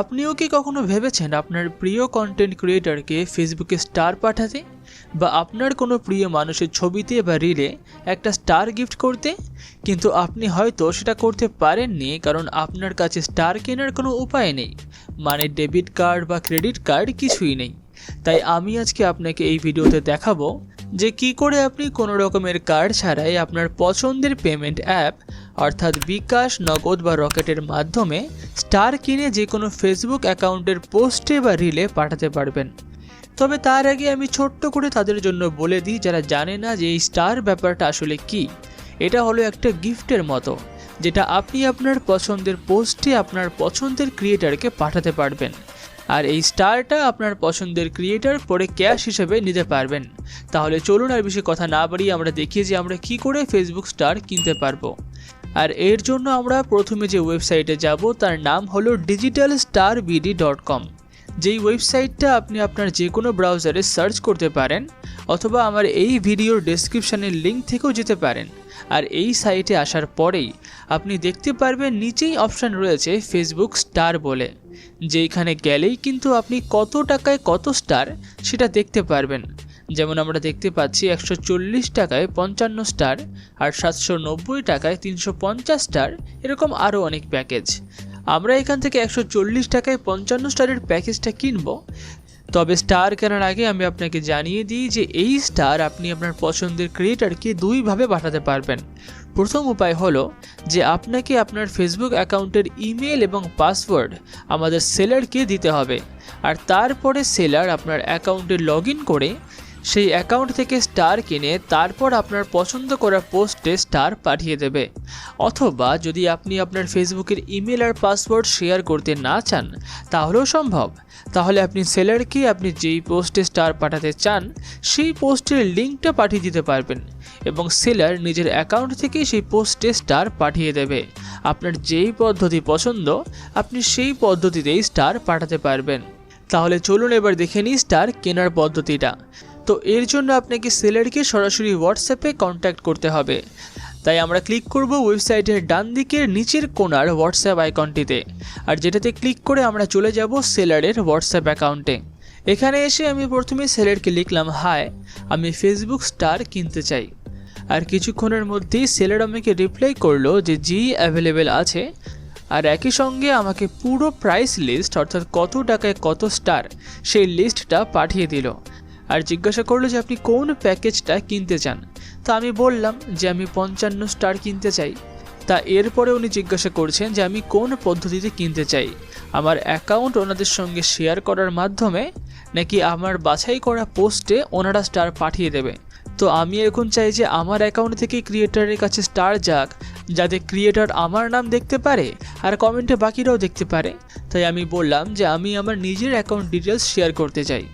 আপনিও কি কখনো ভেবেছেন আপনার প্রিয় কন্টেন্ট ক্রিয়েটরকে ফেসবুকে স্টার পাঠাতে? বা আপনার কোনো প্রিয় মানুষের ছবিতে বা রিলে একটা স্টার গিফট করতে? কিন্তু আপনি হয়তো সেটা করতে পারেননি কারণ আপনার কাছে স্টার কেনার কোনো উপায় নেই। মানে ডেবিট কার্ড বা ক্রেডিট কার্ড কিছুই নেই। তাই আমি আজকে আপনাকে এই ভিডিওতে দেখাবো যে কি করে আপনি কোনো রকমের কার্ড ছাড়াই আপনার পছন্দের পেমেন্ট অ্যাপ অর্থাৎ বিকাশ, নগদ বা রকেটের মাধ্যমে স্টার কিনে যে কোনো ফেসবুক অ্যাকাউন্টের পোস্টে বা রিলে পাঠাতে পারবেন। তবে তার আগে আমি ছোট্ট করে তাদের জন্য বলে দিই, যারা জানে না যে এই স্টার ব্যাপারটা আসলে কি, এটা হলো একটা গিফটের মতো, যেটা আপনি আপনার পছন্দের পোস্টে আপনার পছন্দের ক্রিয়েটারকে পাঠাতে পারবেন। আর এই স্টারটা আপনার পছন্দের ক্রিয়েটার পরে ক্যাশ হিসেবে নিতে পারবেন। তাহলে চলুন আর বেশি কথা না বাড়িয়ে আমরা দেখিয়ে যে আমরা কি করে ফেসবুক স্টার কিনতে পারব। আর এর জন্য আমরা প্রথমে যে ওয়েবসাইটে যাব, তার নাম হলো digital star BD dot com যেই ওয়েবসাইটটা আপনি আপনার যে কোনো ব্রাউজারে সার্চ করতে পারেন, অথবা আমার এই ভিডিওর ডেসক্রিপশানের লিঙ্ক থেকেও যেতে পারেন। আর এই সাইটে আসার পরেই আপনি দেখতে পারবেন নিচেই অপশান রয়েছে ফেসবুক স্টার বলে। যেইখানে গেলেই কিন্তু আপনি কত টাকায় কত স্টার সেটা দেখতে পারবেন। যেমন আমরা দেখতে পাচ্ছি একশো চল্লিশ টাকায় পঞ্চান্ন স্টার আর সাতশো নব্বই টাকায় তিনশো পঞ্চাশ স্টার, এরকম আরও অনেক প্যাকেজ। আমরা এখান থেকে একশো চল্লিশ টাকায় পঞ্চান্ন স্টারের প্যাকেজটা কিনবো। তবে স্টার কেনার আগে আমি আপনাকে জানিয়ে দিই যে এই স্টার আপনি আপনার পছন্দের ক্রিয়েটারকে দুইভাবে পাঠাতে পারবেন। প্রথম উপায় হলো যে আপনাকে আপনার ফেসবুক অ্যাকাউন্টের ইমেল এবং পাসওয়ার্ড আমাদের সেলারকে দিতে হবে। আর তারপরে সেলার আপনার অ্যাকাউন্টে লগ করে সেই অ্যাকাউন্ট থেকে স্টার কিনে তারপর আপনার পছন্দ করা পোস্টে স্টার পাঠিয়ে দেবে। অথবা যদি আপনি আপনার ফেসবুকের ইমেল আর পাসওয়ার্ড শেয়ার করতে না চান, তাহলেও সম্ভব। তাহলে আপনি সেলারকে আপনি যেই পোস্টে স্টার পাঠাতে চান, সেই পোস্টের লিঙ্কটা পাঠিয়ে দিতে পারবেন এবং সেলার নিজের অ্যাকাউন্ট থেকে সেই পোস্টে স্টার পাঠিয়ে দেবে। আপনার যেই পদ্ধতি পছন্দ, আপনি সেই পদ্ধতিতেই স্টার পাঠাতে পারবেন। তাহলে চলুন এবার দেখে নিই স্টার কেনার পদ্ধতিটা। তো এর জন্য আপনাকে সেলারকে সরাসরি হোয়াটসঅ্যাপে কন্ট্যাক্ট করতে হবে। তাই আমরা ক্লিক করব ওয়েবসাইটের ডান দিকের নিচের কোণার হোয়াটসঅ্যাপ আইকনটিতে আর যেটাতে ক্লিক করে আমরা চলে যাব সেলারের হোয়াটসঅ্যাপ অ্যাকাউন্টে এখানে এসে আমি প্রথমে সেলারকে লিখলাম, হাই, আমি ফেসবুক স্টার কিনতে চাই। আর কিছুক্ষণের মধ্যেই সেলার আমাকে রিপ্লাই করল যে, জি অ্যাভেলেবেল আছে। আর একই সঙ্গে আমাকে পুরো প্রাইস লিস্ট অর্থাৎ কত টাকায় কত স্টার সেই লিস্টটা পাঠিয়ে দিল। আর জিজ্ঞাসা করল যে আপনি কোন প্যাকেজটা কিনতে চান। তা আমি বললাম যে আমি পঞ্চান্ন স্টার কিনতে চাই। তা এরপরে উনি জিজ্ঞাসা করছেন যে আমি কোন পদ্ধতিতে কিনতে চাই। আমার অ্যাকাউন্ট ওনাদের সঙ্গে শেয়ার করার মাধ্যমে নাকি আমার বাছাই করা পোস্টে ওনারা স্টার পাঠিয়ে দেবে। তো আমি এখন চাই যে আমার অ্যাকাউন্ট থেকে ক্রিয়েটারের কাছে স্টার যাক, যাতে ক্রিয়েটার আমার নাম দেখতে পারে আর কমেন্টে বাকিরাও দেখতে পারে। তাই আমি বললাম যে আমি আমার নিজের অ্যাকাউন্ট ডিটেলস শেয়ার করতে চাই।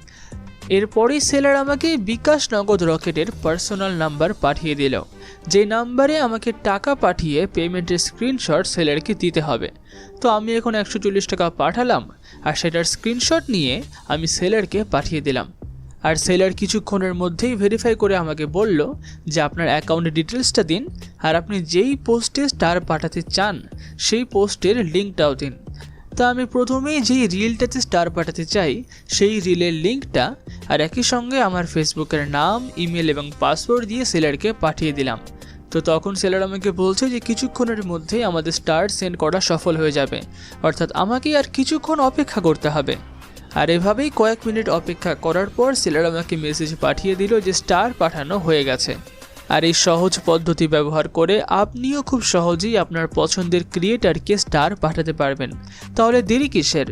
এরপরেই সেলার আমাকে বিকাশ নগদ রকেটের পার্সোনাল নাম্বার পাঠিয়ে দিল। যে নাম্বারে আমাকে টাকা পাঠিয়ে পেমেন্টের স্ক্রিনশট সেলারকে দিতে হবে। তো আমি এখন একশো চল্লিশ টাকা পাঠালাম আর সেটার স্ক্রিনশট নিয়ে আমি সেলারকে পাঠিয়ে দিলাম। আর সেলার কিছুক্ষণের মধ্যেই ভেরিফাই করে আমাকে বলল যে আপনার অ্যাকাউন্টের ডিটেলসটা দিন আর আপনি যেই পোস্টে স্টার পাঠাতে চান, সেই পোস্টের লিঙ্কটাও দিন। তা আমি প্রথমেই যেই রিলটাতে স্টার পাঠাতে চাই, সেই রিলের লিঙ্কটা আর একই সঙ্গে আমার ফেসবুকের নাম ইমেল এবং পাসওয়ার্ড দিয়ে সেলারকে পাঠিয়ে দিলাম। তো তখন সেলার আমাকে বলছে যে কিছুক্ষণের মধ্যেই আমাদের স্টার সেন্ড করা সফল হয়ে যাবে। অর্থাৎ আমাকে আর কিছুক্ষণ অপেক্ষা করতে হবে। আর এভাবেই কয়েক মিনিট অপেক্ষা করার পর সেলার আমাকে মেসেজ পাঠিয়ে দিল যে স্টার পাঠানো হয়ে গেছে। আর এই সহজ পদ্ধতি ব্যবহার করে আপনিও খুব সহজেই আপনার পছন্দের ক্রিয়েটারকে স্টার পাঠাতে পারবেন। তাহলে দেরি কিসের?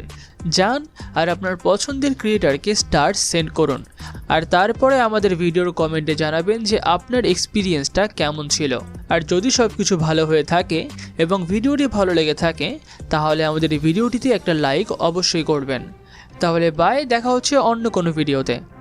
যান আর আপনার পছন্দের ক্রিয়েটারকে স্টার সেন্ড করুন। আর তারপরে আমাদের ভিডিওর কমেন্টে জানাবেন যে আপনার এক্সপিরিয়েন্সটা কেমন ছিল। আর যদি সব কিছু ভালো হয়ে থাকে এবং ভিডিওটি ভালো লেগে থাকে, তাহলে আমাদের ভিডিওটিতে একটা লাইক অবশ্যই করবেন। তাহলে বাই, দেখা হচ্ছে অন্য কোনো ভিডিওতে।